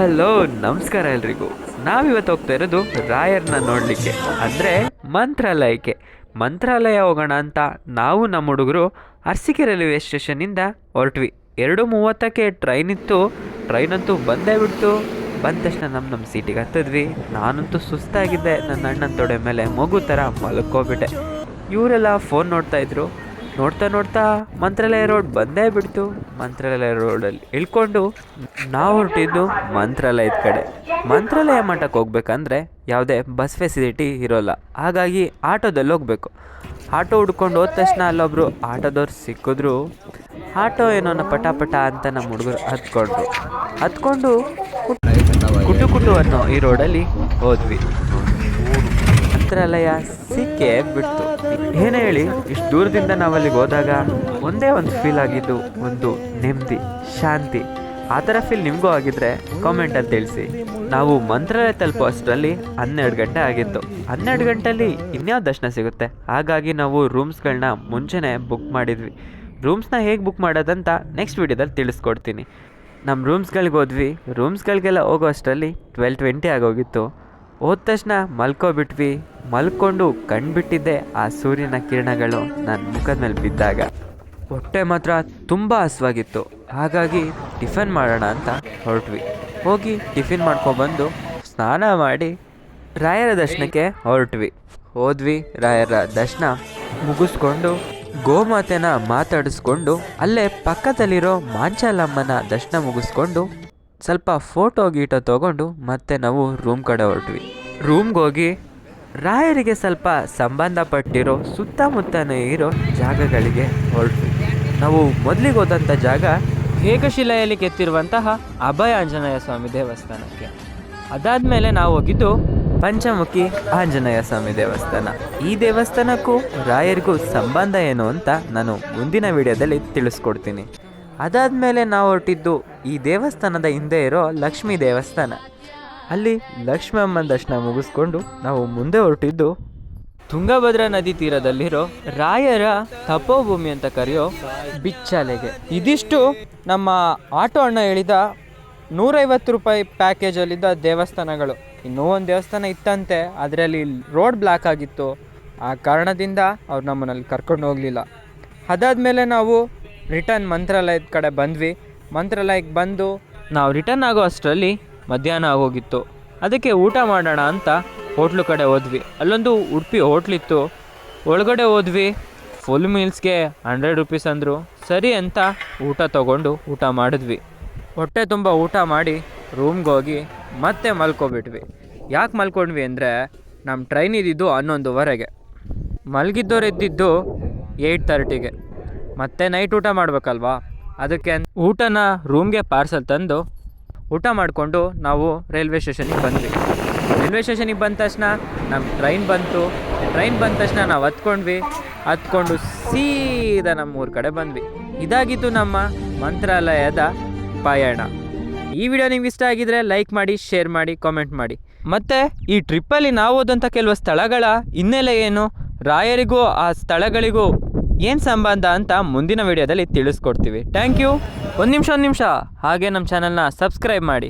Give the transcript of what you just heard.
Hello, ನಮಸ್ಕಾರ ಎಲ್ರಿಗೂ. ನಾವಿವತ್ತು ಹೋಗ್ತಾ ಇರೋದು ರಾಯರ್ನ ನೋಡಲಿಕ್ಕೆ, ಅಂದರೆ ಮಂತ್ರಾಲಯಕ್ಕೆ. ಮಂತ್ರಾಲಯ ಹೋಗೋಣ ಅಂತ ನಾವು ನಮ್ಮ ಹುಡುಗರು ಅರಸಿಕೆ ರೈಲ್ವೆ ಸ್ಟೇಷನ್ನಿಂದ ಹೊರಟ್ವಿ. ಎರಡು ಮೂವತ್ತಕ್ಕೆ ಟ್ರೈನ್ ಇತ್ತು. ಟ್ರೈನ್ ಅಂತೂ ಬಂದೇ ಬಿಡ್ತು. ಬಂದ ತಕ್ಷಣ ನಮ್ಮ ನಮ್ಮ ಸೀಟಿಗೆ ಹತ್ತಿದ್ವಿ. ನಾನಂತೂ ಸುಸ್ತಾಗಿದ್ದೆ. ನನ್ನ ಅಣ್ಣನ ತೊಡೆ ಮೇಲೆ ಮಗು ಥರ ಮಲ್ಕೋಬಿಟ್ಟೆ. ಇವರೆಲ್ಲ ಫೋನ್ ನೋಡ್ತಾ ಇದ್ರು. ನೋಡ್ತಾ ನೋಡ್ತಾ ಮಂತ್ರಾಲಯ ರೋಡ್ ಬಂದೇ ಬಿಡ್ತು. ಮಂತ್ರಾಲಯ ರೋಡಲ್ಲಿ ಇಳ್ಕೊಂಡು ನಾವು ಹೊರಟಿದ್ದು ಮಂತ್ರಾಲಯದ ಕಡೆ. ಮಂತ್ರಾಲಯ ಮಠಕ್ಕೆ ಹೋಗ್ಬೇಕಂದ್ರೆ ಯಾವುದೇ ಬಸ್ ಫೆಸಿಲಿಟಿ ಇರೋಲ್ಲ. ಹಾಗಾಗಿ ಆಟೋದಲ್ಲಿ ಹೋಗಬೇಕು. ಆಟೋ ಹುಡ್ಕೊಂಡು ಹೋದ ತಕ್ಷಣ ಅಲ್ಲೊಬ್ಬರು ಆಟೋದವ್ರು ಸಿಕ್ಕಿದ್ರು. ಆಟೋ ಏನೋ ಪಟ ಪಟ ಅಂತ ನಮ್ಮ ಹುಡುಗರು ಹತ್ಕೊಂಡ್ರು. ಹತ್ಕೊಂಡು ಕುಟು ಕುಟು ಅನ್ನೋ ಈ ರೋಡಲ್ಲಿ ಹೋದ್ವಿ. ಮಂತ್ರಾಲಯ ಸಿಕ್ಕೇ ಬಿಡ್ತು. ಏನೇ ಹೇಳಿ, ಇಷ್ಟು ದೂರದಿಂದ ನಾವು ಅಲ್ಲಿಗೆ ಹೋದಾಗ ಒಂದೇ ಒಂದು ಫೀಲ್ ಆಗಿದ್ದು ಒಂದು ನೆಮ್ಮದಿ, ಶಾಂತಿ. ಆ ಥರ ಫೀಲ್ ನಿಮಗೂ ಆಗಿದ್ರೆ ಕಾಮೆಂಟಲ್ಲಿ ತಿಳಿಸಿ. ನಾವು ಮಂತ್ರಾಲಯ ತಲುಪೋ ಅಷ್ಟರಲ್ಲಿ ಹನ್ನೆರಡು ಗಂಟೆ ಆಗಿತ್ತು. ಹನ್ನೆರಡು ಗಂಟೆಯಲ್ಲಿ ಇನ್ಯಾವ ದರ್ಶನ ಸಿಗುತ್ತೆ? ಹಾಗಾಗಿ ನಾವು ರೂಮ್ಸ್ಗಳನ್ನ ಮುಂಚೆನೇ ಬುಕ್ ಮಾಡಿದ್ವಿ. ರೂಮ್ಸ್ನ ಹೇಗೆ ಬುಕ್ ಮಾಡೋದಂತ ನೆಕ್ಸ್ಟ್ ವೀಡಿಯೋದಲ್ಲಿ ತಿಳಿಸ್ಕೊಡ್ತೀನಿ. ನಮ್ಮ ರೂಮ್ಸ್ಗಳಿಗೆ ಹೋದ್ವಿ. ರೂಮ್ಸ್ಗಳಿಗೆಲ್ಲ ಹೋಗೋ ಅಷ್ಟರಲ್ಲಿ ಟ್ವೆಲ್ ಟ್ವೆಂಟಿ ಆಗೋಗಿತ್ತು. ಹೋದ ತಕ್ಷಣ ಮಲ್ಕೋಬಿಟ್ವಿ. ಮಲ್ಕೊಂಡು ಕಣ್ಬಿಟ್ಟಿದ್ದೆ ಆ ಸೂರ್ಯನ ಕಿರಣಗಳು ನನ್ನ ಮುಖದ ಮೇಲೆ ಬಿದ್ದಾಗ. ಹೊಟ್ಟೆ ಮಾತ್ರ ತುಂಬ ಹಸುವಾಗಿತ್ತು. ಹಾಗಾಗಿ ಟಿಫನ್ ಮಾಡೋಣ ಅಂತ ಹೊರಟ್ವಿ. ಹೋಗಿ ಟಿಫಿನ್ ಮಾಡ್ಕೊಬಂದು ಸ್ನಾನ ಮಾಡಿ ರಾಯರ ದರ್ಶನಕ್ಕೆ ಹೊರಟ್ವಿ. ಹೋದ್ವಿ ರಾಯರ ದರ್ಶನ ಮುಗಿಸ್ಕೊಂಡು ಗೋಮಾತೆನ ಮಾತಾಡಿಸ್ಕೊಂಡು ಅಲ್ಲೇ ಪಕ್ಕದಲ್ಲಿರೋ ಮಾಂಚಾಲಮ್ಮನ ದರ್ಶನ ಮುಗಿಸ್ಕೊಂಡು ಸ್ವಲ್ಪ ಫೋಟೋ ಗೀಟೋ ತೊಗೊಂಡು ಮತ್ತೆ ನಾವು ರೂಮ್ ಕಡೆ ಹೊರಟ್ವಿ. ರೂಮ್ಗೆ ಹೋಗಿ ರಾಯರಿಗೆ ಸ್ವಲ್ಪ ಸಂಬಂಧಪಟ್ಟಿರೋ ಸುತ್ತಮುತ್ತನೇ ಇರೋ ಜಾಗಗಳಿಗೆ ಹೊರಟ್ವಿ. ನಾವು ಮೊದಲಿಗೆ ಹೋದಂಥ ಜಾಗ ಏಕಶಿಲೆಯಲ್ಲಿ ಕೆತ್ತಿರುವಂತಹ ಅಭಯ ಆಂಜನೇಯ ಸ್ವಾಮಿ ದೇವಸ್ಥಾನಕ್ಕೆ. ಅದಾದ ಮೇಲೆ ನಾವು ಹೋಗಿದ್ದು ಪಂಚಮುಖಿ ಆಂಜನೇಯ ಸ್ವಾಮಿ ದೇವಸ್ಥಾನ. ಈ ದೇವಸ್ಥಾನಕ್ಕೂ ರಾಯರಿಗೂ ಸಂಬಂಧ ಏನು ಅಂತ ನಾನು ಮುಂದಿನ ವಿಡಿಯೋದಲ್ಲಿ ತಿಳಿಸ್ಕೊಡ್ತೀನಿ. ಅದಾದಮೇಲೆ ನಾವು ಹೊರಟಿದ್ದು ಈ ದೇವಸ್ಥಾನದ ಹಿಂದೆ ಇರೋ ಲಕ್ಷ್ಮೀ ದೇವಸ್ಥಾನ. ಅಲ್ಲಿ ಲಕ್ಷ್ಮಿ ಅಮ್ಮನ ದರ್ಶನ ಮುಗಿಸ್ಕೊಂಡು ನಾವು ಮುಂದೆ ಹೊರಟಿದ್ದು ತುಂಗಭದ್ರಾ ನದಿ ತೀರದಲ್ಲಿರೋ ರಾಯರ ತಪೋಭೂಮಿ ಅಂತ ಕರೆಯೋ ಬಿಚ್ಚಾಲೆಗೆ. ಇದಿಷ್ಟು ನಮ್ಮ ಆಟೋ ಅಣ್ಣ ಹೇಳಿದ ನೂರೈವತ್ತು ರೂಪಾಯಿ ಪ್ಯಾಕೇಜಲ್ಲಿದ್ದ ದೇವಸ್ಥಾನಗಳು. ಇನ್ನೂ ಒಂದು ದೇವಸ್ಥಾನ ಇತ್ತಂತೆ, ಅದರಲ್ಲಿ ರೋಡ್ ಬ್ಲಾಕ್ ಆಗಿತ್ತು. ಆ ಕಾರಣದಿಂದ ಅವ್ರು ನಮ್ಮನ್ನಲ್ಲಿ ಕರ್ಕೊಂಡು ಹೋಗಲಿಲ್ಲ. ಅದಾದಮೇಲೆ ನಾವು ರಿಟರ್ನ್ ಮಂತ್ರಾಲಯದ ಕಡೆ ಬಂದ್ವಿ. ಮಂತ್ರಾಲಯಕ್ಕೆ ಬಂದು ನಾವು ರಿಟರ್ನ್ ಆಗೋ ಅಷ್ಟರಲ್ಲಿ ಮಧ್ಯಾಹ್ನ ಆಗೋಗಿತ್ತು. ಅದಕ್ಕೆ ಊಟ ಮಾಡೋಣ ಅಂತ ಹೋಟ್ಲು ಕಡೆ ಹೋದ್ವಿ. ಅಲ್ಲೊಂದು ಉಡುಪಿ ಹೋಟ್ಲಿತ್ತು ಒಳಗಡೆ ಹೋದ್ವಿ. ಫುಲ್ ಮೀಲ್ಸ್ಗೆ ಹಂಡ್ರೆಡ್ ರುಪೀಸ್ ಅಂದರು. ಸರಿ ಅಂತ ಊಟ ತಗೊಂಡು ಊಟ ಮಾಡಿದ್ವಿ. ಹೊಟ್ಟೆ ತುಂಬ ಊಟ ಮಾಡಿ ರೂಮ್ಗೆ ಹೋಗಿ ಮತ್ತೆ ಮಲ್ಕೊಬಿಟ್ವಿ. ಯಾಕೆ ಮಲ್ಕೊಂಡ್ವಿ ಅಂದರೆ ನಮ್ಮ ಟ್ರೈನ್ ಇದ್ದಿದ್ದು ಹನ್ನೊಂದುವರೆಗೆ. ಮಲಗಿದ್ದವ್ರು ಎದ್ದಿದ್ದು ಏಯ್ಟ್ ತರ್ಟಿಗೆ ಮತ್ತೆ ನೈಟ್ ಊಟ ಮಾಡಬೇಕಲ್ವಾ? ಅದಕ್ಕೆ ಊಟನ ರೂಮ್ಗೆ ಪಾರ್ಸಲ್ ತಂದು ಊಟ ಮಾಡಿಕೊಂಡು ನಾವು ರೈಲ್ವೆ ಸ್ಟೇಷನಿಗೆ ಬಂದ್ವಿ. ರೈಲ್ವೆ ಸ್ಟೇಷನಿಗೆ ಬಂದ ತಕ್ಷಣ ನಮ್ಮ ಟ್ರೈನ್ ಬಂತು. ಟ್ರೈನ್ ಬಂದ ತಕ್ಷಣ ನಾವು ಹತ್ಕೊಂಡ್ವಿ. ಹತ್ಕೊಂಡು ಸೀದಾ ನಮ್ಮ ಊರ ಕಡೆ ಬಂದ್ವಿ. ಇದಾಗಿತ್ತು ನಮ್ಮ ಮಂತ್ರಾಲಯದ ಪಯಣ. ಈ ವಿಡಿಯೋ ನಿಮ್ಗೆ ಇಷ್ಟ ಆಗಿದ್ರೆ ಲೈಕ್ ಮಾಡಿ ಶೇರ್ ಮಾಡಿ ಕಾಮೆಂಟ್ ಮಾಡಿ. ಮತ್ತೆ ಈ ಟ್ರಿಪ್ಪಲ್ಲಿ ನಾವು ಹೋದಂಥ ಕೆಲವು ಸ್ಥಳಗಳ ಹಿನ್ನೆಲೆ ಏನು? ರಾಯರಿಗೂ ಆ ಸ್ಥಳಗಳಿಗೂ ಏನು ಸಂಬಂಧ ಅಂತ ಮುಂದಿನ ವಿಡಿಯೋದಲ್ಲಿ ತಿಳಿಸ್ಕೊಡ್ತೀವಿ. ಥ್ಯಾಂಕ್ ಯು ಒಂದು ನಿಮಿಷ ಒಂದು ನಿಮಿಷ. ಹಾಗೆ ನಮ್ಮ ಚಾನಲ್ನ ಸಬ್ಸ್ಕ್ರೈಬ್ ಮಾಡಿ.